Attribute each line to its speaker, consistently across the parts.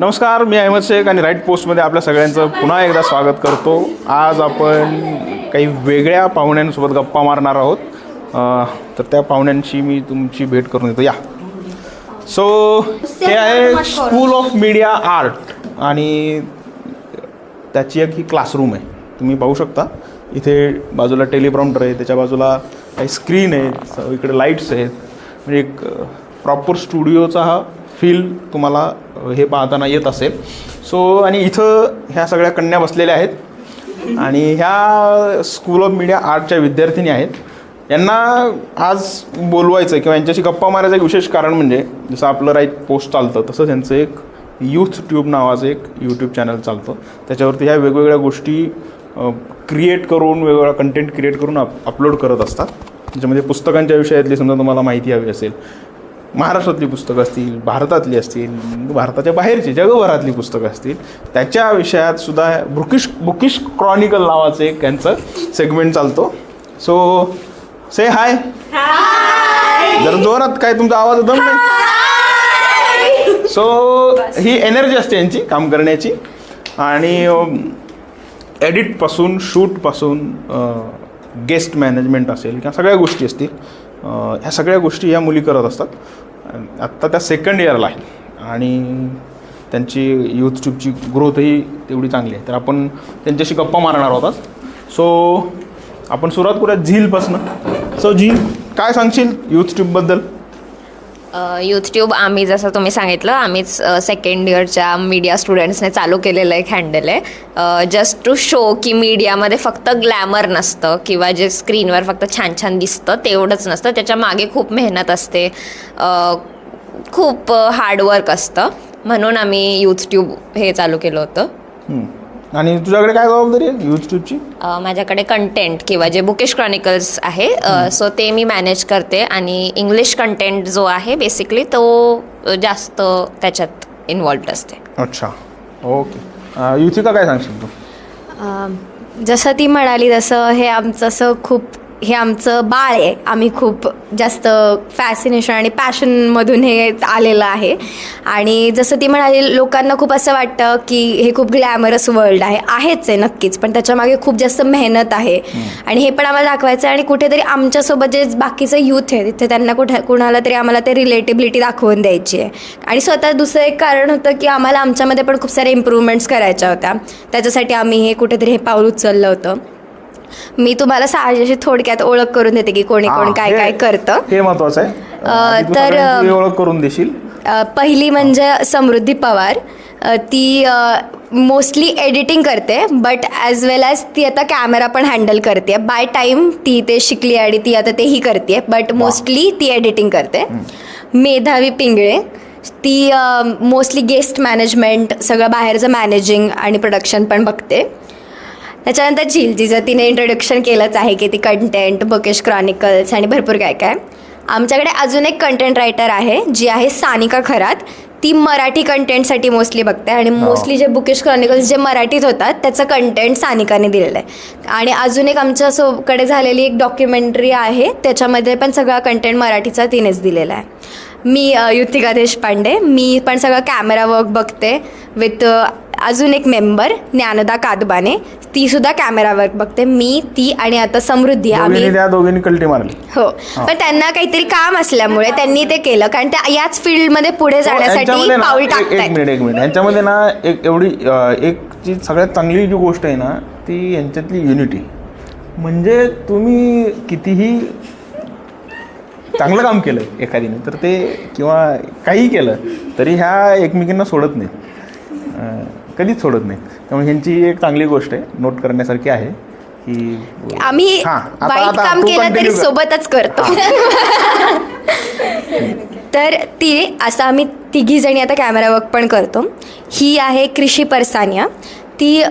Speaker 1: नमस्कार मी अहमद शेख आणि राईट पोस्टमध्ये आपल्या सगळ्यांचं पुन्हा एकदा स्वागत करतो. आज आपण काही वेगळ्या पाहुण्यांसोबत गप्पा मारणार आहोत. तर त्या पाहुण्यांची मी तुमची भेट करून येतो या. सो हे आहे स्कूल ऑफ मीडिया आर्ट आणि त्याची एक ही क्लासरूम आहे. तुम्ही पाहू शकता. इथे बाजूला टेलिप्रॉम्प्टर आहे त्याच्या बाजूला काही स्क्रीन आहे इकडे लाईट्स आहेत. म्हणजे एक प्रॉपर स्टुडिओचा हा फील तुम्हाला हे पाहताना येत असेल. सो आणि इथं ह्या सगळ्या कन्या बसलेल्या आहेत. आणि ह्या स्कूल ऑफ मीडिया आर्टच्या विद्यार्थिनी आहेत. यांना आज बोलवायचं किंवा यांच्याशी गप्पा मारायचं एक विशेष कारण म्हणजे जसं आपलं राईट पोस्ट चालतं तसं त्यांचं एक यूथ ट्यूब नावाचं एक यूट्यूब चॅनल चालतं. त्याच्यावरती ह्या वेगवेगळ्या गोष्टी क्रिएट करून वेगवेगळा कंटेंट क्रिएट करून अप अपलोड करत असतात. त्याच्यामध्ये पुस्तकांच्या विषयातली समजा तुम्हाला माहिती हवी असेल महाराष्ट्रातली पुस्तकं असतील भारतातली असतील भारताच्या बाहेरची जगभरातली पुस्तकं असतील त्याच्या विषयात सुद्धा बुकिश बुकिश क्रॉनिकल नावाचं एक त्यांचं सेगमेंट चालतो. सो से हाय जर जोरात काय तुमचा आवाज दम नाही सो ही एनर्जी असते यांची काम करण्याची. आणि एडिटपासून शूटपासून गेस्ट मॅनेजमेंट असेल किंवा सगळ्या गोष्टी असतील. ह्या सगळ्या गोष्टी ह्या मुली करत असतात. आत्ता त्या सेकंड इयरला आहेत आणि त्यांची यूट्यूबची ग्रोथही तेवढी चांगली आहे. तर आपण त्यांच्याशी गप्पा मारणार आहोत सो आपण सुरुवात करूया झीलपासनं. सो झील काय सांगशील यूथ ट्यूबबद्दल
Speaker 2: यूट्यूब आम्ही जसं तुम्ही सांगितलं आम्हीच सेकंड इयरच्या मीडिया स्टुडंट्सने चालू केलेलं एक हँडल आहे. जस्ट टू शो की मीडियामध्ये फक्त ग्लॅमर नसतं किंवा जे स्क्रीनवर फक्त छान छान दिसतं तेवढंच नसतं. त्याच्यामागे खूप मेहनत असते. खूप हार्डवर्क असतं. म्हणून आम्ही यूट्यूब हे चालू केलं होतं.
Speaker 1: आणि तुझ्याकडे काय जबाबदारी आहे? यूथ ट्यूबची?
Speaker 2: अ, माझ्याकडे कंटेंट किंवा जे बुकिश क्रॉनिकल्स आहे सो ते मी मॅनेज करते आणि इंग्लिश कंटेंट जो आहे बेसिकली तो जास्त त्याच्यात इन्वॉल्ड असते.
Speaker 1: अच्छा. ओके युथिका काय सांगशील तू?
Speaker 3: जसं ती म्हणाली तसं हे आमचं असं खूप हे आमचं बाळ आहे. आम्ही खूप जास्त फॅसिनेशन आणि पॅशनमधून हे आलेलं आहे. आणि जसं ती म्हणाली लोकांना खूप असं वाटतं की हे खूप ग्लॅमरस वर्ल्ड आहे. आहेच आहे नक्कीच पण त्याच्यामागे खूप जास्त मेहनत आहे. आणि हे पण आम्हाला दाखवायचं आहे आणि कुठेतरी आमच्यासोबत जे बाकीचं यूथ आहे तिथे त्यांना कुठे कुणाला तरी आम्हाला ते रिलेटिबिलिटी दाखवून द्यायची आहे. आणि स्वतः दुसरं एक कारण होतं की आम्हाला आमच्यामध्ये पण खूप साऱ्या इम्प्रूव्हमेंट्स करायच्या होत्या. त्याच्यासाठी आम्ही हे कुठेतरी हे पाऊल उचललं होतं. मी तुम्हाला साहजिक थोडक्यात ओळख करून देते की कोणी कोण काय काय करतं.
Speaker 1: हे महत्वाचं आहे. तू
Speaker 3: तर,
Speaker 1: सगळ्यांची ओळख करून देशील.
Speaker 3: अ, पहिली म्हणजे समृद्धी पवार. अ, ती मोस्टली एडिटिंग करते बट ॲज वेल ॲज ती आता कॅमेरा पण हँडल करते. बाय टाईम ती ते शिकली आणि ती आता तेही करते बट मोस्टली ती एडिटिंग करते. मेधावी पिंगळे. ती मोस्टली गेस्ट मॅनेजमेंट सगळं बाहेरचं मॅनेजिंग आणि प्रोडक्शन पण बघते. त्याच्यानंतर झील जिचं तिने इंट्रोडक्शन केलंच आहे की ती कंटेंट बुकेश क्रॉनिकल्स आणि भरपूर काय काय. आमच्याकडे अजून एक कंटेंट रायटर आहे जी आहे सानिका खरात. ती मराठी कंटेंटसाठी मोस्टली बघते आणि मोस्टली जे बुकेश क्रॉनिकल्स जे मराठीत होतात त्याचं कंटेंट सानिकाने दिलेलं आहे. आणि अजून एक आमच्या सोकडे झालेली एक डॉक्युमेंटरी आहे त्याच्यामध्ये पण सगळा कंटेंट मराठीचा तिनेच दिलेला आहे. मी युतिका देशपांडे मी पण सगळं कॅमेरा वर्क बघते विथ अजून एक मेंबर ज्ञानदा कादबाने. ती सुद्धा कॅमेरा वर्क बघते. मी ती आणि आता समृद्धी. आम्ही
Speaker 1: दोघींनी त्या दोघींनी कल्टी मारली.
Speaker 3: हो. पण त्यांना काहीतरी काम असल्यामुळे त्यांनी ते केलं. कारण त्या याच फील्डमध्ये पुढे जाण्यासाठी
Speaker 1: यांच्यामध्ये ना,
Speaker 3: पाऊल
Speaker 1: एक- एक
Speaker 3: टाकतायत.
Speaker 1: मिनिट एक मिनिट. यांच्यामध्ये ना एक एवढी अ, एक जी सगळ्यात चांगली जी गोष्ट आहे ना ती यांच्यातली युनिटी म्हणजे तुम्ही कितीही चांगलं काम केलं एखादीने तर ते किंवा काही केलं तरी ह्या एकमेकींना सोडत नाहीत. अ, कधीच सोडत नाहीत त्यामुळे ह्यांची एक चांगली गोष्ट आहे नोट करण्यासारखी आहे की
Speaker 3: आम्ही वाईट काम केलं तरी. सोबतच करतो. तर ती असं आम्ही तिघी जणी आता कॅमेरा वर्क पण करतो. ही आहे कृषी परसानिया. ती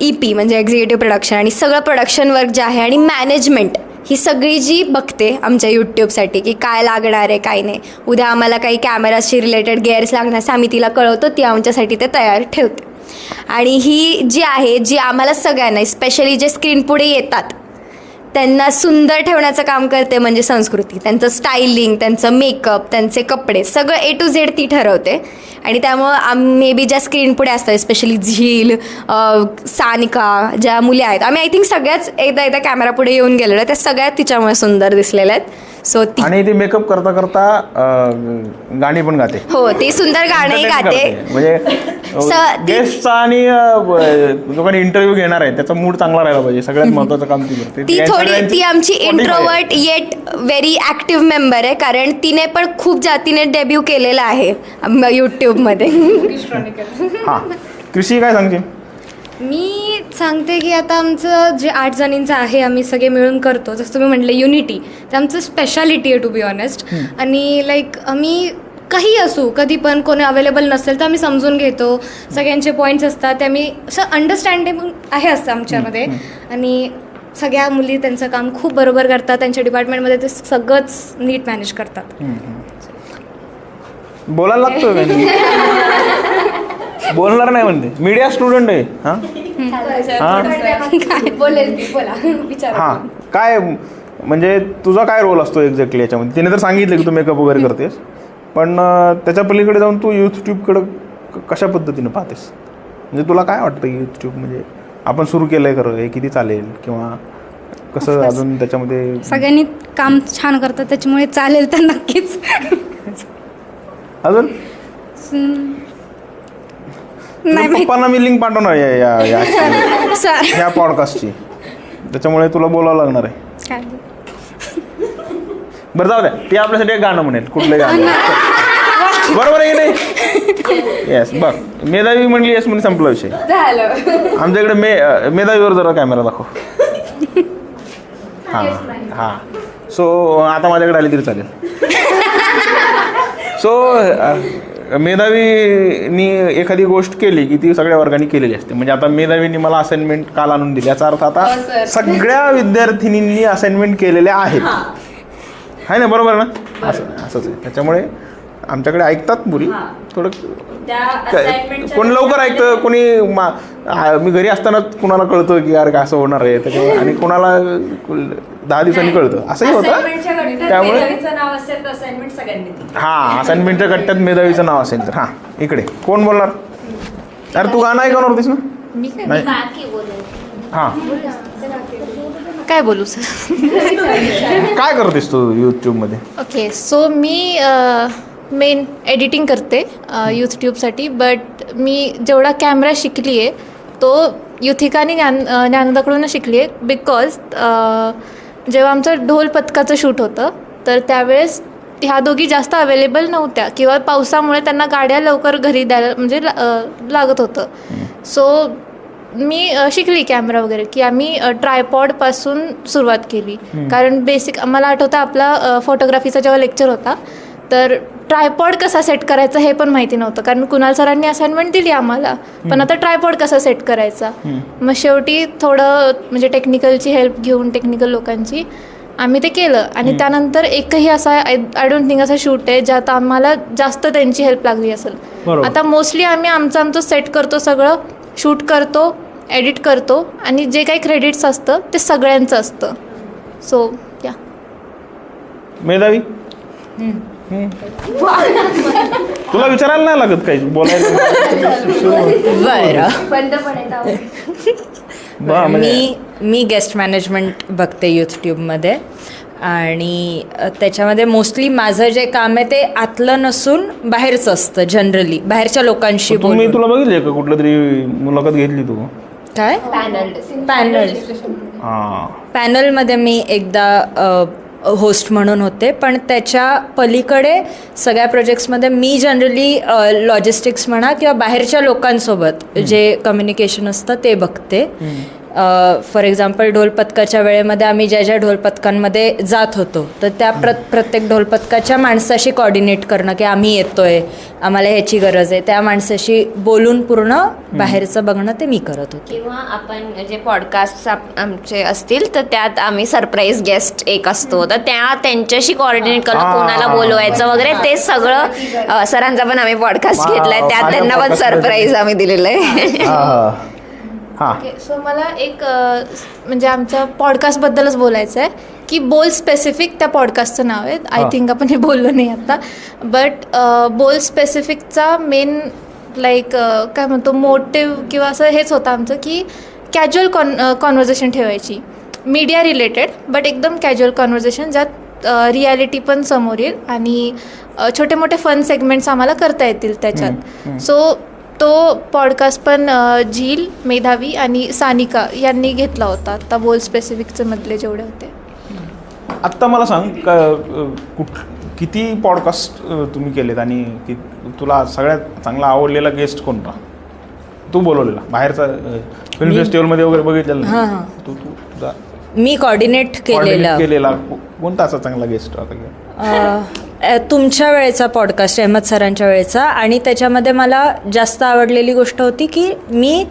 Speaker 3: ई पी म्हणजे एक्झिक्युटिव्ह प्रोडक्शन आणि सगळं प्रोडक्शन वर्क जे आहे आणि मॅनेजमेंट ही सगळी जी बघते आमच्या यूट्यूबसाठी की काय लागणार आहे काय नाही. उद्या आम्हाला काही कॅमेराशी रिलेटेड गेअर्स लागणार असं आम्ही तिला कळवतो ती आमच्यासाठी ते तयार ठेवते. आणि ही जी आहे जी आम्हाला सगळ्यांना स्पेशली जे स्क्रीन पुढे येतात त्यांना सुंदर ठेवण्याचं काम करते म्हणजे संस्कृती. त्यांचं स्टायलिंग त्यांचं मेकअप त्यांचे कपडे सगळं ए टू झेड ती ठरवते. आणि त्यामुळं आम मे बी ज्या स्क्रीन पुढे असतात स्पेशली झील सानिका ज्या मुली आहेत आम्ही आय थिंक सगळ्याच एकदा एकदा कॅमेरा पुढे येऊन गेलेलो त्या सगळ्यात तिच्यामुळे सुंदर दिसलेल्या आहेत. सो ती
Speaker 1: आणि ती मेकअप करता करता अं, गाणी पण गाते.
Speaker 3: हो ती सुंदर गाणंही गाते.
Speaker 1: म्हणजे
Speaker 3: स- ती-
Speaker 1: गेस्टचा आणि अं, कोणी इंटरव्ह्यू घेणार आहे. त्याचा मूड चांगला राहिला पाहिजे. सगळ्यात महत्वाचं काम ती करते.
Speaker 3: ती थोडी
Speaker 1: सगळ्यांची
Speaker 3: ती आमची
Speaker 1: Spotify आहे.
Speaker 3: Introvert yet very active member आहे. कारण तिने पण खूप जातीने डेब्यू केलेला आहे यूट्यूबमध्ये
Speaker 1: हा. कृषी काय सांगते?
Speaker 4: मी सांगते की आता आमचं जे आठ जणींचं आहे आम्ही सगळे मिळून करतो. जसं तुम्ही म्हटलं युनिटी ते आमचं स्पेशालिटी आहे टू बी ऑनेस्ट आणि लाईक आम्ही काही असू कधी पण कोणी अवेलेबल नसेल तर आम्ही समजून घेतो. सगळ्यांचे पॉईंट्स असतात ते आम्ही असं अंडरस्टँडिंग आहे असतं आमच्यामध्ये. आणि सगळ्या मुली त्यांचं काम खूप बरोबर करतात त्यांच्या डिपार्टमेंटमध्ये ते सगळंच नीट मॅनेज करतात.
Speaker 1: बोलायला लागतं? बोलणार नाही म्हणते. मीडिया स्टुडंट आहे. हा? हा?
Speaker 3: बोलेल ती बोला. विचार
Speaker 1: हा. काय म्हणजे तुझा काय रोल असतो एक्झॅक्टली याच्यामध्ये? तिने तर सांगितलं की तू मेकअप वगैरे करतेस. पण अं, त्याच्या पलीकडे जाऊन तू यूट्यूबकडं क- कशा पद्धतीनं पाहतेस? म्हणजे तुला काय वाटतं यूट्यूब म्हणजे आपण सुरू केलंय खरं? हे किती चालेल? किंवा कसं अजून त्याच्यामध्ये?
Speaker 4: सगळ्यांनी काम छान करतात त्याच्यामुळे चालेल तर नक्कीच.
Speaker 1: अजून?
Speaker 4: नाही
Speaker 1: पप्पांना मी लिंक पाठवणार या या या-
Speaker 4: सर
Speaker 1: या पॉडकास्टची त्याच्यामुळे तुला बोलावं लागणार आहे.
Speaker 4: काय?
Speaker 1: बरं जाऊ द्या. ती आपल्यासाठी एक गाणं म्हणेल. कुठलं गाणं. बरोबर आहे की नाही? येस बघ. मेधावी म्हणली येस म्हणून संपला विषय. आमच्याकडे मे अं, मेधावीवर जरा कॅमेरा दाखव. हां हां. सो आता माझ्याकडे आली तरी चालेल. सो मेधावीनी एखादी गोष्ट केली की ती सगळ्या वर्गाने केलेली असते. म्हणजे आता मेधावीनी मला असाइनमेंट काल आणून दिली. याचा अर्थ आता सगळ्या विद्यार्थिनींनी असाइनमेंट केलेल्या आहेत. आहे ना बरोबर ना? असं असंच आहे. त्याच्यामुळे आमच्याकडे ऐकतात मुली. थोडं कोण लवकर ऐकतं? कोणी मा- मी घरी असताना कुणाला कळतं की यार काय असं होणार आहे? त्याच्यामुळे आणि कोणाला दहा दिवसांनी कळतं. असंही होतं. त्यामुळे हां असाइनमेंटच्या कट्ट्यात मेधावीचं नाव असेल तर. हां इकडे. कोण बोलणार? अरे तू गाणं ऐकणार होतीस ना? नाही. हां.
Speaker 5: काय बोलू सर?
Speaker 1: काय करतेस तू यूट्यूबमध्ये
Speaker 5: ओके सो मी मेन एडिटिंग करते यूट्यूबसाठी बट मी जेवढा कॅमेरा शिकली आहे तो युथिका आणि ज्ञान ज्ञानदाकडूनच शिकली आहे बिकॉज जेव्हा आमचं ढोल पथकाचं शूट होतं तर त्यावेळेस ह्या दोघी जास्त अवेलेबल नव्हत्या किंवा पावसामुळे त्यांना गाड्या लवकर घरी द्यायला म्हणजे लागत होतं. सो मी शिकली कॅमेरा वगैरे की आम्ही ट्रायपॉडपासून सुरुवात केली. कारण बेसिक मला आठवतं आपला फोटोग्राफीचा जेव्हा लेक्चर होता तर ट्रायपॉड कसा सेट करायचा हे पण माहिती नव्हतं. कारण कुणाल सरांनी असाइनमेंट दिली आम्हाला. पण आता ट्रायपॉड कसा सेट करायचा? मग शेवटी थोडं म्हणजे टेक्निकलची हेल्प घेऊन टेक्निकल लोकांची आम्ही ते केलं. आणि त्यानंतर एकही असा आय डोंट थिंक असा शूट आहे ज्यात आम्हाला जास्त त्यांची हेल्प लागली असेल.
Speaker 1: बरोबर.
Speaker 5: आता मोस्टली आम्ही आमचं आमचं सेट करतो सगळं शूट करतो एडिट करतो आणि जे काही क्रेडिट्स असतं ते सगळ्यांचं असतं. सो या
Speaker 1: मेधावी. तुला विचारायला नाही लागत काही बोलायला म्हणजे
Speaker 6: मी मी गेस्ट मॅनेजमेंट बघते यूट्यूबमध्ये आणि त्याच्यामध्ये मोस्टली माझं जे काम आहे ते आतलं नसून बाहेरचं असतं जनरली बाहेरच्या लोकांशी बोलून.
Speaker 1: तुला बघितले का कुठलं तरी मुलाखत घेतली तू?
Speaker 6: काय? पॅनल
Speaker 1: हां.
Speaker 6: पॅनलमध्ये मी एकदा होस्ट म्हणून होते पण त्याच्या पलीकडे सगळ्या प्रोजेक्ट्समध्ये मी जनरली लॉजिस्टिक्स म्हणा किंवा बाहेरच्या लोकांसोबत जे कम्युनिकेशन असतं ते बघते. फॉर एक्झाम्पल ढोलपथकाच्या वेळेमध्ये आम्ही ज्या ज्या ढोलपथकांमध्ये जात होतो तर त्या प्र प्रत्येक ढोलपथकाच्या माणसाशी कॉर्डिनेट करणं की आम्ही येतोय आम्हाला ह्याची गरज आहे त्या माणसाशी बोलून पूर्ण बाहेरचं बघणं ते मी करत होते
Speaker 2: किंवा आपण जे पॉडकास्ट आमचे असतील तर त्यात आम्ही सरप्राईज गेस्ट एक असतो तर त्या त्यांच्याशी कॉर्डिनेट करणं. कोणाला बोलवायचं वगैरे ते सगळं सरांचा पण आम्ही पॉडकास्ट घेतलाय त्यात त्यांना पण. सरप्राईज आम्ही दिलेलं आहे
Speaker 1: हां.
Speaker 5: ओके सो मला एक अ, म्हणजे आमच्या पॉडकास्टबद्दलच बोलायचं आहे की बोल स्पेसिफिक त्या पॉडकास्टचं नाव आहे. आय
Speaker 1: हा.
Speaker 5: थिंक आपण हे बोललो नाही आता. बट बोल स्पेसिफिकचा मेन लाईक काय म्हणतो मोटिव किंवा असं हेच होतं आमचं की कॅज्युअल कॉन कॉन्व्हर्जेशन ठेवायची. मीडिया रिलेटेड बट एकदम कॅज्युअल कॉन्व्हर्जेशन ज्यात रियालिटी पण समोर येईल आणि अ, छोटे मोठे फन सेगमेंट्स आम्हाला करता येतील त्याच्यात. सो तो पॉडकास्ट पण झील मेधावी आणि सानिका यांनी घेतला होता. आता बोल स्पेसिफिकचे मधले जेवढे होते.
Speaker 1: आत्ता मला सांग कुठ किती पॉडकास्ट तुम्ही केलेत आणि कि तुला सगळ्यात चांगला आवडलेला गेस्ट कोणता? तू बोलवलेला बाहेरचा फिल्म फेस्टिवलमध्ये वगैरे बघितलेलं. तू तू तुझा
Speaker 6: मी कॉर्डिनेट केलेलं.
Speaker 1: केलेला. को- कोणता असा चांगला गेस्ट
Speaker 6: अ, तुमच्या वेळेचा पॉडकास्ट अहमद सरांच्या वेळेचा. आणि त्याच्यामध्ये मला जास्त आवडलेली गोष्ट होती की मी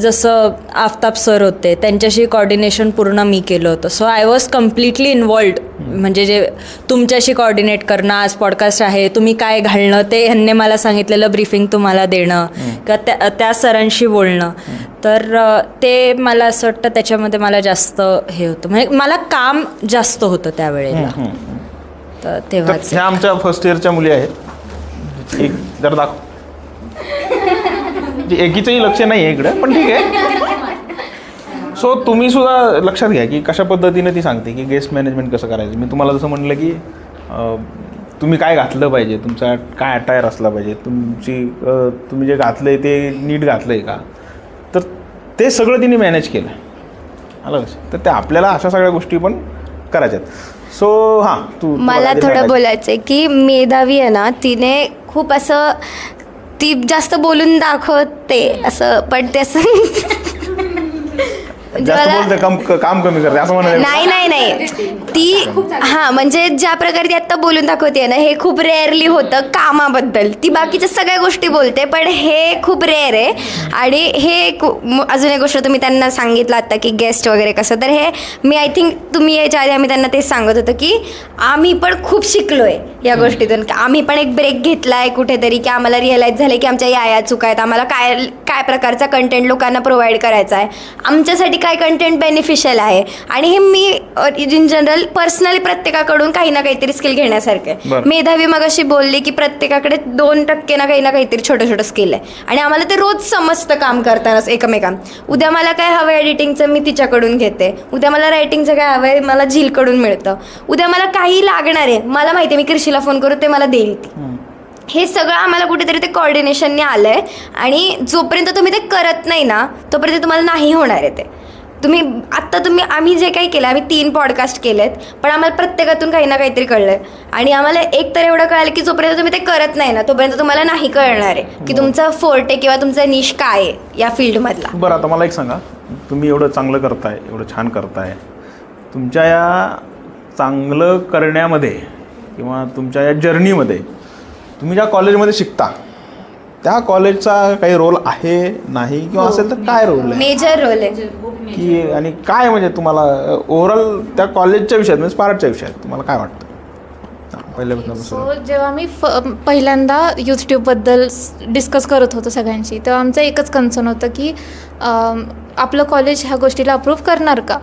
Speaker 6: जसं आफताब सर होते त्यांच्याशी कॉर्डिनेशन पूर्ण मी केलं होतं. So I was completely involved म्हणजे जे तुमच्याशी कॉर्डिनेट करणं आज पॉडकास्ट आहे तुम्ही काय घालणं ते ह्यांनी मला सांगितलेलं ब्रीफिंग तुम्हाला देणं किंवा त्या त्या सरांशी बोलणं. तर ते मला असं वाटतं त्याच्यामध्ये मला जास्त हे होतं. म्हणजे मला काम जास्त होतं त्यावेळेला. तर
Speaker 1: तर
Speaker 6: तेव्हाच
Speaker 1: ह्या आमच्या फर्स्ट इयरच्या मुली आहेत. एक जर दाखव. म्हणजे एकीचंही लक्ष नाही आहे इकडे पण ठीक आहे. सो तुम्ही सुद्धा लक्षात घ्या की कशा पद्धतीने ती सांगते की गेस्ट मॅनेजमेंट कसं करायचं. मी तुम्हाला जसं म्हणलं की अं, तुम्ही काय घातलं पाहिजे? तुमचा काय अटायर असला पाहिजे? तुमची अं, तुम्ही जे घातलं आहे ते नीट घातलं आहे का? तर ते सगळं तिने मॅनेज केलं आलं लक्षात? तर त्या आपल्याला अशा सगळ्या गोष्टी पण करायच्यात. सो हां तू
Speaker 3: मला थोडं. बोलायचं आहे की मेधावी आहे ना तिने खूप असं ती जास्त बोलून दाखवते असं पण ते असं
Speaker 1: जास्त
Speaker 3: मला-
Speaker 1: बोलते कम काम कमी करते असं म्हणायचं
Speaker 3: नाही नाही नाही ती हा म्हणजे ज्या प्रकारे ती आता बोलून दाखवते ना हे खूप रेअरली होतं कामाबद्दल. ती बाकीच्या सगळ्या गोष्टी बोलते पण हे खूप रेअर आहे. आणि हे एक अजून एक गोष्ट तुम्ही त्यांना सांगितलं आता की गेस्ट वगैरे कसं. तर हे मी आय थिंक तुम्ही याच्या आधी आम्ही त्यांना तेच सांगत होतो की आम्ही पण खूप शिकलोय या गोष्टीतून. की आम्ही पण एक ब्रेक घेतलाय कुठेतरी की आम्हाला रिअलाईज झालं की आमच्या या या चुका आहेत. आम्हाला काय काय प्रकारचा कंटेंट लोकांना प्रोव्हाइड करायचा आहे. आमच्यासाठी काय कंटेंट बेनिफिशियल आहे? आणि हे मी इन जनरल पर्सनली प्रत्येकाकडून काही ना काहीतरी स्किल घेण्यासारखं आहे.
Speaker 1: बरं.
Speaker 3: मेधावी मग अशी बोलली की प्रत्येकाकडे दोन टक्के ना काही ना काहीतरी छोटं छोटं स्किल आहे. आणि आम्हाला ते रोज समजतं काम करताना एकमेकां. उद्या मला काय हवं एडिटिंगचं मी तिच्याकडून घेते. उद्या मला रायटिंगचं काय हवं आहे मला झीलकडून मिळतं. उद्या मला काही लागणार आहे मला माहिती आहे मी कृषीला फोन करू ते मला देईल ती. हे सगळं आम्हाला कुठेतरी ते कॉर्डिनेशनने आलं आहे आणि जोपर्यंत तुम्ही ते करत नाही ना तोपर्यंत तुम्हाला नाही होणार आहे ते. तुम्ही आत्ता तुम्ही आम्ही जे काही केलं आम्ही तीन पॉडकास्ट केलेत पण आम्हाला प्रत्येकातून काही ना काहीतरी कळलं आहे आणि आम्हाला एक तर एवढं कळालं की जोपर्यंत तुम्ही ते करत नाही ना तोपर्यंत तुम्हाला नाही कळणार आहे की तुमचा फोर्टे किंवा तुमचा निश काय आहे या फील्डमधला
Speaker 1: बरं आता मला एक सांगा. तुम्ही एवढं चांगलं करताय एवढं छान करताय. तुमच्या या चांगलं करण्यामध्ये किंवा तुमच्या या जर्नीमध्ये तुम्ही ज्या कॉलेजमध्ये शिकता त्या कॉलेजचा काही रोल आहे नाही किंवा असेल तर काय रोल आहे?
Speaker 3: मेजर रोल आहे.
Speaker 1: की आणि काय म्हणजे तुम्हाला ओव्हरऑल त्या कॉलेजच्या विषयात म्हणजे स्पार्टच्या विषयात तुम्हाला काय वाटतं? पहिल्यापासून.
Speaker 5: सो. जेव्हा मी फ पहिल्यांदा यूट्यूबबद्दल डिस्कस करत होतो सगळ्यांशी तेव्हा आमचं एकच कन्सर्न होतं की अम, आपलं कॉलेज ह्या गोष्टीला अप्रूव्ह करणार का?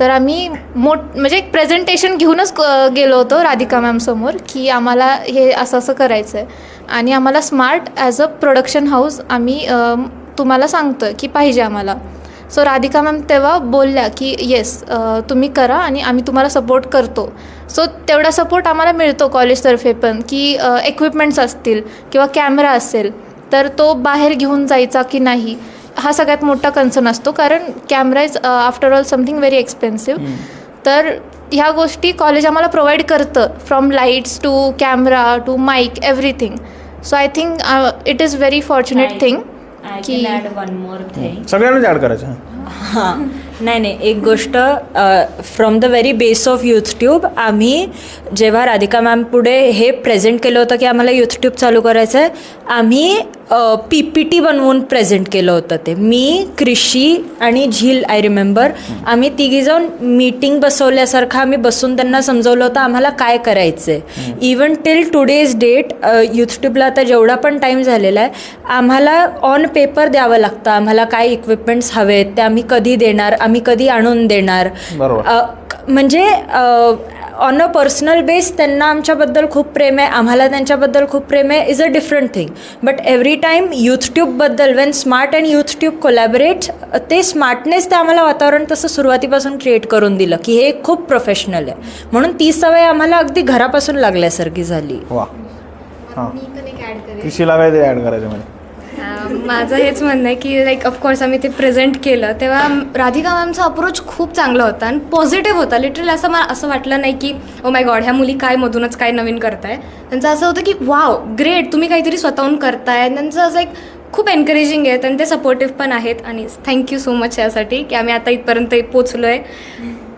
Speaker 5: तर आम्ही मोठ म्हणजे एक प्रेझेंटेशन घेऊनच क- गेलो होतो राधिका मॅम समोर की आम्हाला हे असं असं करायचं आहे आणि आम्हाला smart as a production house आम्ही अम, तुम्हाला सांगतो की पाहिजे आम्हाला. सो राधिका मॅम तेव्हा बोलल्या की येस तुम्ही करा आणि आम्ही तुम्हाला सपोर्ट करतो. सो तेवढा सपोर्ट आम्हाला मिळतो कॉलेजतर्फे पण की इक्विपमेंट्स असतील किंवा कॅमेरा असेल तर तो बाहेर घेऊन जायचा की नाही हा सगळ्यात मोठा कन्सर्न असतो. कारण camera is after all something very expensive तर ह्या गोष्टी कॉलेज आम्हाला प्रोव्हाइड करतं from lights to camera to mike everything so I think it is very fortunate thing की
Speaker 6: वन मोर थिंग
Speaker 1: सगळ्यांनाच ॲड करायचं हां.
Speaker 6: हां नाही नाही. एक गोष्ट from the very base of YouthTube आम्ही जेव्हा राधिका मॅम पुढे हे प्रेझेंट केलं होतं की आम्हाला यूथट्यूब चालू करायचं आहे आम्ही पी पी टी बनवून प्रेझेंट केलं होतं ते. मी कृषी आणि झील आय रिमेंबर आम्ही तिघी जाऊन मीटिंग बसवल्यासारखं आम्ही बसून त्यांना समजवलं होतं आम्हाला काय करायचं आहे इवन टिल टुडेज डेट यूथट्यूबला आता जेवढा पण टाईम झालेला आहे आम्हाला ऑन पेपर द्यावं लागतं. आम्हाला काय इक्विपमेंट्स हवेत ते आम्ही कधी देणार? आम्ही कधी आणून देणार?
Speaker 1: बरोबर.
Speaker 6: अ, क- म्हणजे ऑन अ पर्सनल बेस त्यांना आमच्याबद्दल खूप प्रेम आहे. आम्हाला त्यांच्याबद्दल खूप प्रेम आहे. Is a different thing but every time यूथट्यूबबद्दल when smart and YouthTube collaborate ते स्मार्टनेस ते आम्हाला वातावरण तसं सुरुवातीपासून क्रिएट करून दिलं की हे खूप प्रोफेशनल आहे. म्हणून ती सवय आम्हाला अगदी घरापासून लागल्यासारखी झाली.
Speaker 1: वा. हां
Speaker 4: मी पण एक करेन
Speaker 1: ॲड करायचं म्हणजे
Speaker 4: माझं हेच म्हणणं आहे की लाईक ऑफकोर्स आम्ही ते प्रेझेंट केलं. तेव्हा राधिका मॅमचा अप्रोच खूप चांगला होता आणि पॉझिटिव्ह होता. लिटरली असं मला असं वाटलं नाही की ओ माय गॉड ह्या मुली काय मधूनच काय नवीन करताय. त्यांचं असं होतं की वाव ग्रेट तुम्ही काहीतरी स्वतःहून करताय. त्यांचं असं एक खूप एनकरेजिंग आहेत आणि ते सपोर्टिव्ह पण आहेत. आणि थँक्यू सो मच यासाठी की आम्ही आता इथपर्यंत पोचलो आहे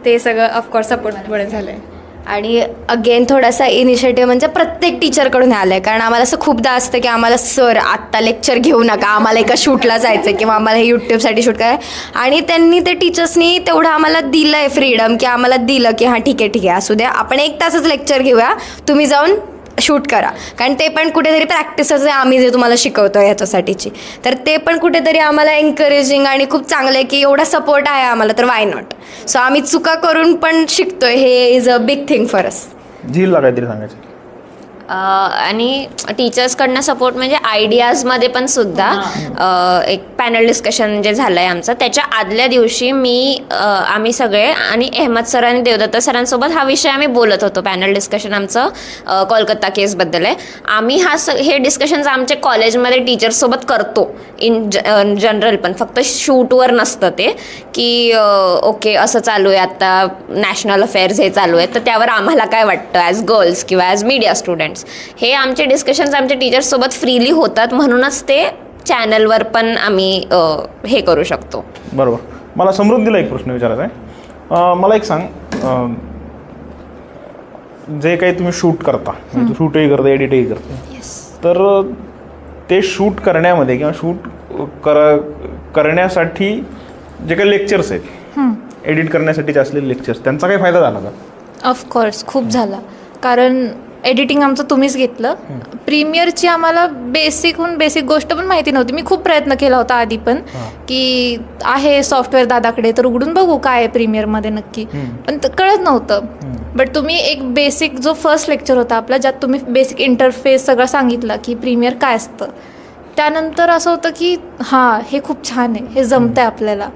Speaker 4: ते सगळं ऑफकोर्स सपोर्टमुळे झालं आहे
Speaker 3: आणि अगेन थोडासा इनिशिएटिव्ह म्हणजे प्रत्येक टीचरकडून आलं आहे कारण आम्हाला असं खूपदा असतं की आम्हाला सर आत्ता लेक्चर घेऊ नका. आम्हाला एका शूटला जायचं आहे किंवा आम्हाला हे यूट्यूबसाठी शूट करायचं आणि त्यांनी ते टीचर्सनी तेवढं आम्हाला दिलं आहे फ्रीडम की आम्हाला दिलं की हां ठीक आहे ठीक आहे. असू द्या. आपण एक तासच लेक्चर घेऊया. तुम्ही जाऊन शूट करा. कारण ते पण कुठेतरी प्रॅक्टिसच आहे आम्ही जे तुम्हाला शिकवतो ह्याच्यासाठीची. तर ते पण कुठेतरी आम्हाला एन्करेजिंग आणि खूप चांगलं आहे की एवढा सपोर्ट आहे आम्हाला तर वाय नॉट सो आम्ही चुका करून पण शिकतोय हे is a big thing for us
Speaker 1: झीलला काहीतरी सांगायचं.
Speaker 2: आणि टीचर्सकडनं सपोर्ट म्हणजे आयडियाजमध्ये पण सुद्धा एक पॅनल डिस्कशन जे झालं आहे आमचं त्याच्या आदल्या दिवशी मी आम्ही सगळे आणि अहमद सर आणि देवदत्त सरांसोबत हा विषय आम्ही बोलत होतो. पॅनल डिस्कशन आमचं कोलकाता केसबद्दल आहे. आम्ही हा स हे डिस्कशन्स आमच्या कॉलेजमध्ये टीचर्ससोबत करतो इन जनरल पण. फक्त शूटवर नसतं ते की ओके असं चालू आहे आता नॅशनल अफेअर्स हे चालू आहे तर त्यावर आम्हाला काय वाटतं ॲज गर्ल्स किंवा ॲज मीडिया स्टुडंट्स हे आमचे डिस्कशन्स आमच्या टीचर्ससोबत फ्रीली होतात. म्हणूनच ते चॅनलवर पण आम्ही हे करू शकतो.
Speaker 1: बरोबर. मला समृद्धीला एक प्रश्न विचारायचा आहे. मला एक सांग. जे काही तुम्ही शूट करता म्हणजे शूटही करता एडिटही करता. तर ते शूट करण्यामध्ये किंवा शूट कर करण्यासाठी जे काही लेक्चर्स आहेत एडिट करण्यासाठीचे असलेले लेक्चर्स त्यांचा काही फायदा झाला का?
Speaker 5: ऑफकोर्स खूप झाला. कारण एडिटिंग आमचं तुम्हीच घेतलं. प्रीमियरची आम्हाला बेसिकहून बेसिक गोष्ट पण माहिती नव्हती. मी खूप प्रयत्न केला होता आधी पण की आहे सॉफ्टवेअर दादाकडे तर उघडून बघू काय आहे प्रीमियरमध्ये नक्की. पण कळत नव्हतं. बट तुम्ही एक बेसिक जो फर्स्ट लेक्चर होता आपला ज्यात तुम्ही बेसिक इंटरफेस सगळं सांगितलं की प्रीमियर काय असतं. त्यानंतर असं होतं की हां हे खूप छान आहे हे जमतंय आपल्याला.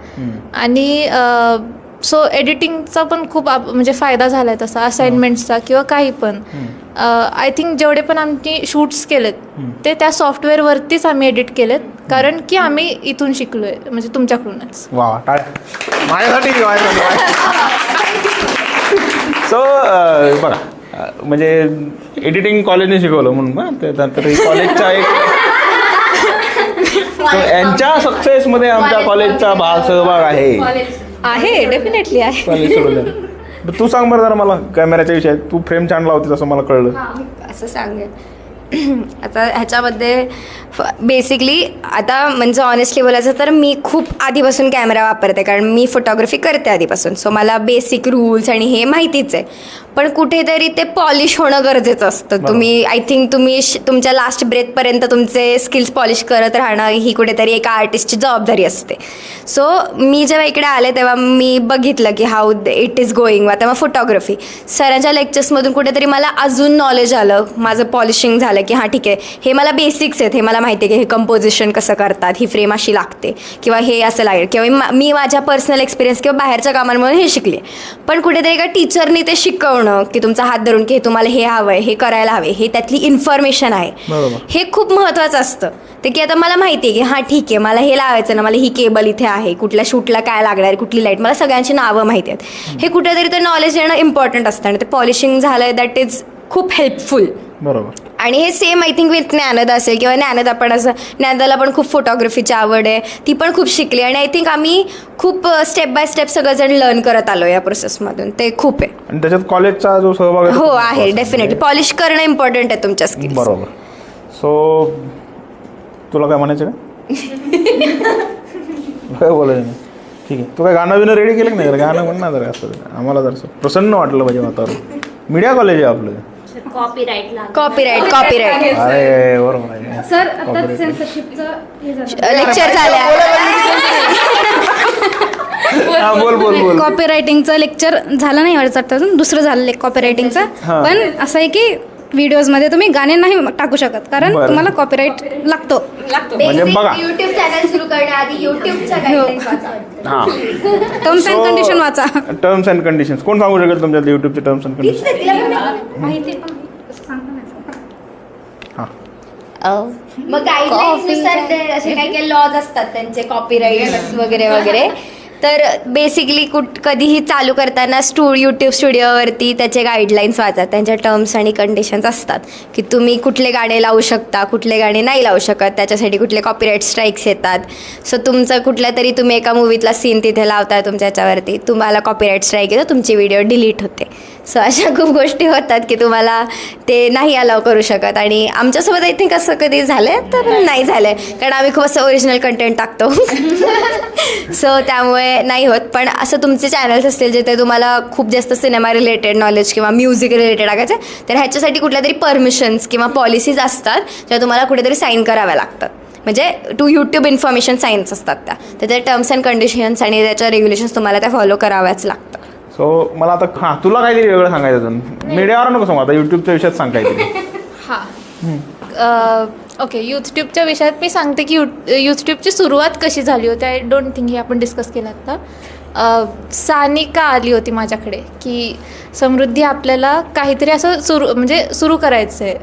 Speaker 5: आणि सो एडिटिंगचा पण खूप म्हणजे फायदा झाला आहे तसा असाइनमेंट्सचा किंवा काही पण. आय थिंक जेवढे पण आमची शूट्स केलेत ते त्या सॉफ्टवेअरवरतीच आम्ही एडिट केलेत. कारण की आम्ही इथून शिकलोय म्हणजे तुमच्याकडूनच.
Speaker 1: वा वा टाळ्या. माझ्यासाठी माझ्यासाठी? सो बघा म्हणजे एडिटिंग कॉलेजने शिकवलं म्हणून ना ते नंतर कॉलेजच्या एक यांच्या सक्सेसमध्ये आमच्या कॉलेजचा भाग सहभाग आहे.
Speaker 5: आहे डेफिनेटली आहे.
Speaker 1: कॉलेज तू सांग बरं जरा मला कॅमेऱ्याच्या विषयात. तू फ्रेम छान लावते असं मला कळलं.
Speaker 3: असं सांगेन. आता ह्याच्यामध्ये बेसिकली आता म्हणजे ऑनेस्टली बोलायचं तर मी खूप आधीपासून कॅमेरा वापरते कारण मी फोटोग्राफी करते आधीपासून. सो मला बेसिक रूल्स आणि हे माहितीच आहे. पण कुठेतरी ते पॉलिश होणं गरजेचं असतं. तुम्ही आय थिंक तुम्ही श- तुमच्या लास्ट ब्रेथपर्यंत तुमचे स्किल्स पॉलिश करत राहणं ही कुठेतरी एका आर्टिस्टची जबाबदारी असते. सो मी जेव्हा इकडे आले तेव्हा मी बघितलं की हाऊ इट इज गोईंग आता मग फोटोग्राफी सरांच्या लेक्चर्समधून कुठेतरी मला अजून नॉलेज आलं. माझं पॉलिशिंग झालं की हां ठीक आहे. हे मला बेसिक्स आहेत. हे मला माहिती आहे की हे कंपोजिशन कसं करतात ही फ्रेम अशी लागते. किंवा हे असं लागेल. किंवा मा- माझ्या पर्सनल एक्सपिरियन्स किंवा बाहेरच्या कामांमुळे हे शिकले पण कुठेतरी एका टीचरनी ते शिकवणं की तुमचा हात धरून की हे तुम्हाला हे हवं आहे हे करायला हवे हे त्यातली इन्फॉर्मेशन आहे.
Speaker 1: बरोबर.
Speaker 3: हे खूप महत्त्वाचं असतं. ते की आता मला माहिती आहे की हां ठीक आहे मला हे लावायचं ना मला ही केबल इथे आहे कुठल्या शूटला काय लागणार आहे कुठली लाइट मला सगळ्यांची नावं माहिती आहेत. हे कुठेतरी ते नॉलेज येणं इम्पॉर्टंट असतं आणि ते पॉलिशिंग झालं आहे दॅट इज खूप हेल्पफुल
Speaker 1: बरोबर.
Speaker 3: आणि हे same I think with Gyanada असेल किंवा ज्ञानदा पण असं ज्ञानदाला पण खूप फोटोग्राफीची आवड आहे. ती पण खूप शिकली आणि आय थिंक आम्ही खूप स्टेप बाय स्टेप सगळंजण लर्न करत आलो या प्रोसेसमधून ते खूप आहे.
Speaker 1: आणि त्याच्यात कॉलेजचा जो सहभाग
Speaker 3: हो आहे डेफिनेटली पॉलिश करणं इम्पॉर्टंट आहे तुमच्या स्किल्स
Speaker 1: बरोबर. सो तुला काय म्हणायचं काय बोलायचं ठीक आहे. तू काय गाणं बिणं रेडी केलं नाही? गाणं म्हण ना जरा असं. आम्हाला जर प्रसन्न वाटलं पाहिजे वातावरण. मीडिया कॉलेज आहे आपलं.
Speaker 3: कॉपीराईट कॉपीराईट
Speaker 1: अरे बरोबर आहे.
Speaker 4: सर आता सेन्सरशिपचं हे झालं.
Speaker 3: लेक्चर झाल्या
Speaker 1: हा बोल बोल बोल.
Speaker 7: कॉपी रायटिंगचं लेक्चर झालं नाही वाटतं अजून. दुसरं झालं कॉपी रायटिंगचं. पण असं आहे की व्हिडिओजमध्ये तुम्ही गाणे नाही टाकू शकत कारण
Speaker 1: बरं.
Speaker 7: तुम्हाला कॉपीराईट लागतो.
Speaker 1: म्हणजे बघा.
Speaker 3: युट्यूब चॅनल सुरू करण्याआधी युट्यूबच्या guidelines वाचा.
Speaker 1: हां.
Speaker 7: टर्म्स अँड कंडिशन वाचा.
Speaker 1: टर्म्स अँड कंडिशन्स कोण सांगू शकेल तुमच्या युट्यूबचे टर्म्स अँड कंडिशन हां.
Speaker 3: मग गाईडलाईन्सनुसार ते असे काही काही लॉज असतात त्यांचे कॉपीराईट वगैरे वगैरे तर बेसिकली कुठ कधीही चालू करताना स्टू यूट्यूब स्टुडिओवरती त्याचे गाईडलाईन्स वाचतात त्यांच्या टर्म्स आणि कंडिशन्स असतात. की तुम्ही कुठले गाणे लावू शकता कुठले गाणे नाही लावू शकत. त्याच्यासाठी कुठले कॉपीराईट स्ट्राईक्स येतात. सो तुमचं कुठल्या तरी तुम्ही एका मूवीतला सीन तिथे लावताय तुमच्या याच्यावरती. तुम्हाला कॉपीराईट स्ट्राईक येतो तुमची व्हिडिओ डिलीट होते. सो अशा खूप गोष्टी होतात की तुम्हाला ते नाही अलाव करू शकत. आणि आमच्यासोबत आय थिंक असं कधी झालंय? तर नाही झालंय. कारण आम्ही खूप असं ओरिजिनल कंटेंट टाकतो. सो त्यामुळे नाही होत. पण असं तुमचे चॅनल्स असतील जिथे तुम्हाला खूप जास्त सिनेमा रिलेटेड नॉलेज किंवा म्युझिक रिलेटेड टाकायचं आहे, तर ह्याच्यासाठी कुठल्या तरी परमिशन्स किंवा पॉलिसीज असतात ज्या तुम्हाला कुठेतरी साईन कराव्या लागतात. म्हणजे टू यूट्यूब इन्फॉर्मेशन सायन्स असतात त्या. तर त्या टर्म्स अँड कंडिशन्स आणि त्याच्या रेग्युलेशन्स तुम्हाला त्या फॉलो कराव्याच लागतात.
Speaker 1: सो मला आता हां तुला काहीतरी वेगळं सांगायचं होतं मीडियावर नको सांगू आता युट्यूबच्या विषयात सांग काहीतरी.
Speaker 5: हां. ओके यूट्यूबच्या विषयात मी सांगते की यू यूट्यूबची सुरुवात कशी झाली होती आय डोंट थिंक हे आपण डिस्कस केलं आत्ता अ, सानिका आली होती माझ्याकडे की समृद्धी आपल्याला काहीतरी असं सुरू म्हणजे सुरू करायचं आहे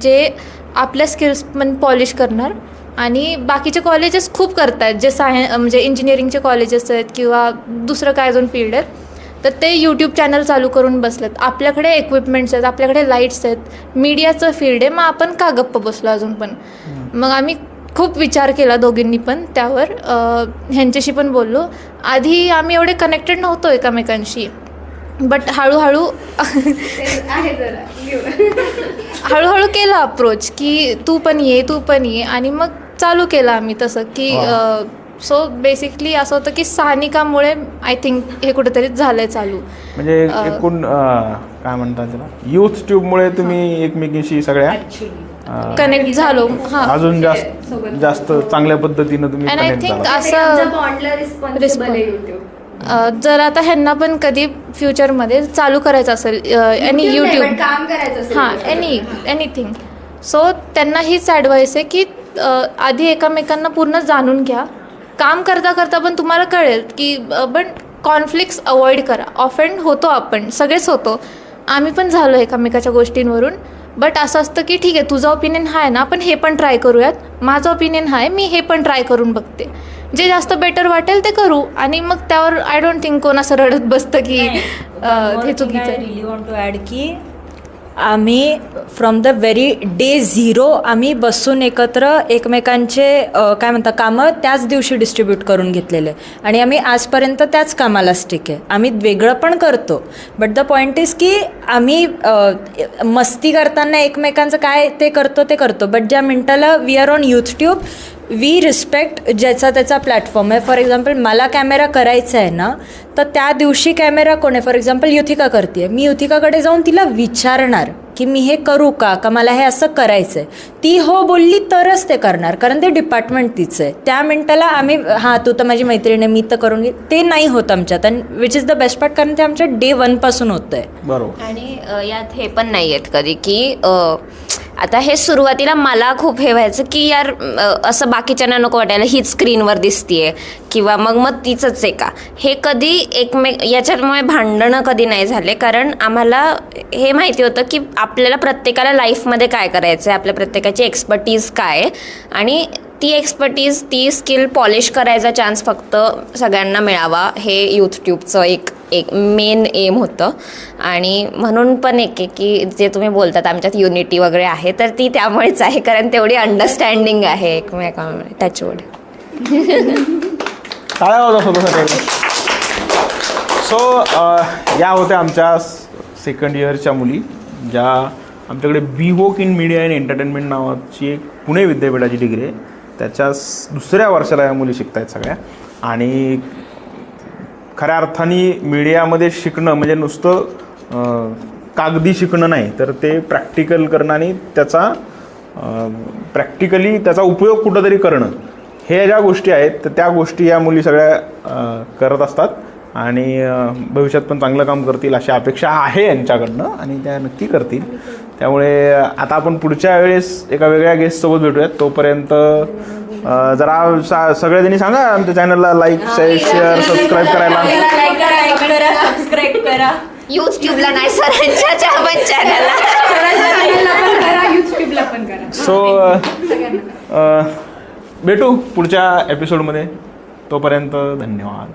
Speaker 5: जे आपल्या स्किल्स पण पॉलिश करणार आणि बाकीचे कॉलेजेस खूप करतात जे साय म्हणजे इंजिनिअरिंगचे कॉलेजेस आहेत किंवा दुसरं काय अजून फील्ड आहेत. तर ते यूट्यूब चॅनल चालू करून बसलेत. आपल्याकडे इक्विपमेंट्स आहेत आपल्याकडे लाईट्स आहेत. मीडियाचं फील्ड आहे. मग आपण का गप्प बसलो अजून पण? मग आम्ही खूप विचार केला दोघींनी पण त्यावर. ह्यांच्याशी पण बोललो. आधी आम्ही एवढे कनेक्टेड नव्हतो एकमेकांशी. बट हळूहळू हळूहळू केला अप्रोच की तू पण ये तू पण ये. आणि मग चालू केलं आम्ही तसं की सो बेसिकली असं होतं की सानिकामुळे आय थिंक हे कुठेतरी झालंय चालू.
Speaker 1: म्हणजे एकूण अं, काय म्हणतात त्याला? युथ ट्यूबमुळे तुम्ही एकमेकींशी सगळ्या अं,
Speaker 5: कनेक्ट झालो. हां.
Speaker 1: अजून जास्त जास्त चांगल्या पद्धतीनं तुम्ही
Speaker 5: आय
Speaker 1: कनेक्ट
Speaker 5: थिंक
Speaker 1: झाला
Speaker 5: असं
Speaker 3: बॉन्डला रिस्पॉन्सिबल आहे
Speaker 5: Response.
Speaker 3: YouTube.
Speaker 5: अ, जर आता ह्यांना पण कधी फ्युचरमध्ये चालू करायचं असेल एनी
Speaker 3: YouTube नाही,
Speaker 5: यूट्यूब
Speaker 3: पण काम करायचं असेल
Speaker 5: हां. एनी एनिथिंग सो त्यांना हीच ॲडवाईस आहे की अ, आधी एकामेकांना पूर्ण जाणून घ्या. काम करता करता पण तुम्हाला कळेल की पण कॉन्फ्लिक्ट्स अवॉइड करा. ऑफेंड होतो आपण सगळेच होतो. आम्ही पण झालो एकामेकाच्या गोष्टींवरून. बट असं असतं की ठीक आहे तुझा ओपिनियन हा आहे ना आपण हे पण ट्राय करूयात. माझं ओपिनियन हा आहे मी हे पण ट्राय करून बघते. जे जास्त बेटर वाटेल ते करू. आणि मग त्यावर आय डोंट थिंक कोण असं रडत बसतं की हे चुकीचं
Speaker 6: की आम्ही from the very day zero आम्ही बसून एकत्र एकमेकांचे काय म्हणतात कामं त्याच दिवशी डिस्ट्रीब्यूट करून घेतलेले. आणि आम्ही आजपर्यंत त्याच कामाला स्टिक आहे. आम्ही वेगळं पण करतो. बट द पॉईंट इज की आम्ही मस्ती करताना एकमेकांचं काय ते करतो ते करतो. बट ज्या मिनटाला we are on YouTube we respect ज्याचा त्याचा प्लॅटफॉर्म आहे. फॉर एक्झाम्पल मला कॅमेरा करायचा आहे ना तर त्या दिवशी कॅमेरा कोण आहे? फॉर एक्झाम्पल युथिका करते मी युथिकाकडे जाऊन तिला विचारणार. की मी हे करू का? का मला हे असं करायचं आहे ती हो बोलली तरच ते करणार कारण ते डिपार्टमेंट तिचं आहे. त्या मिनटाला आम्ही हां तू तर माझी मैत्रीण आहे मी तर करून घे. ते नाही होत आमच्यात आणि which is the best part कारण ते आमच्या डे वनपासून होतं आहे
Speaker 1: बरोबर.
Speaker 2: आणि अ, यात हे पण नाही आहेत कधी की अ, आता हे सुरुवातीला मला खूप हे व्हायचं की यार अ, असं बाकीच्यांना नको वाटायला हीच स्क्रीनवर दिसतीये. किंवा मग मग तिचंच आहे का? हे कधी एकमेक याच्यामुळे भांडणं कधी नाही झाले कारण आम्हाला हे माहिती होतं की आपल्याला प्रत्येकाला लाईफमध्ये काय करायचं आहे आपल्या प्रत्येकाची एक्सपर्टीज काय? आहे आणि ती एक्सपर्टीज ती स्किल पॉलिश करायचा चान्स फक्त सगळ्यांना मिळावा. हे यूथ ट्यूबचं एक एक मेन एम होतं. आणि म्हणून पण एक आहे की जे तुम्ही बोलतात आमच्यात युनिटी वगैरे आहे तर ती त्यामुळेच आहे. कारण तेवढी अंडरस्टँडिंग आहे एकमेकांमुळे टचवूड
Speaker 1: सो या होत्या आमच्या सेकंड इयरच्या मुली. ज्या आमच्याकडे B voc in media and entertainment नावाची एक पुणे विद्यापीठाची डिग्री आहे. त्याच्या दुसऱ्या वर्षाला या मुली शिकत आहेत सगळ्या. आणि खऱ्या अर्थाने मीडियामध्ये शिकणं म्हणजे नुसतं कागदी शिकणं नाही तर ते प्रॅक्टिकल करणं आणि त्याचा प्रॅक्टिकली त्याचा उपयोग कुठंतरी करणं. हे ज्या गोष्टी आहेत तर त्या गोष्टी या मुली सगळ्या करत असतात. आणि भविष्यात पण चांगलं काम करतील अशी अपेक्षा आहे यांच्याकडनं आणि त्या नक्की करतील. त्यामुळे आता आपण पुढच्या वेळेस एका वेगळ्या गेस्टसोबत भेटूयात. तोपर्यंत जरा सा सगळेजणी सांगा आमच्या चॅनलला लाईक शेअर सबस्क्राईब करायला.
Speaker 6: सबस्क्राईब करा
Speaker 2: यूट्यूबला नाही सरांच्या पण चॅनलला
Speaker 1: सो भेटू पुढच्या एपिसोडमध्ये तोपर्यंत धन्यवाद.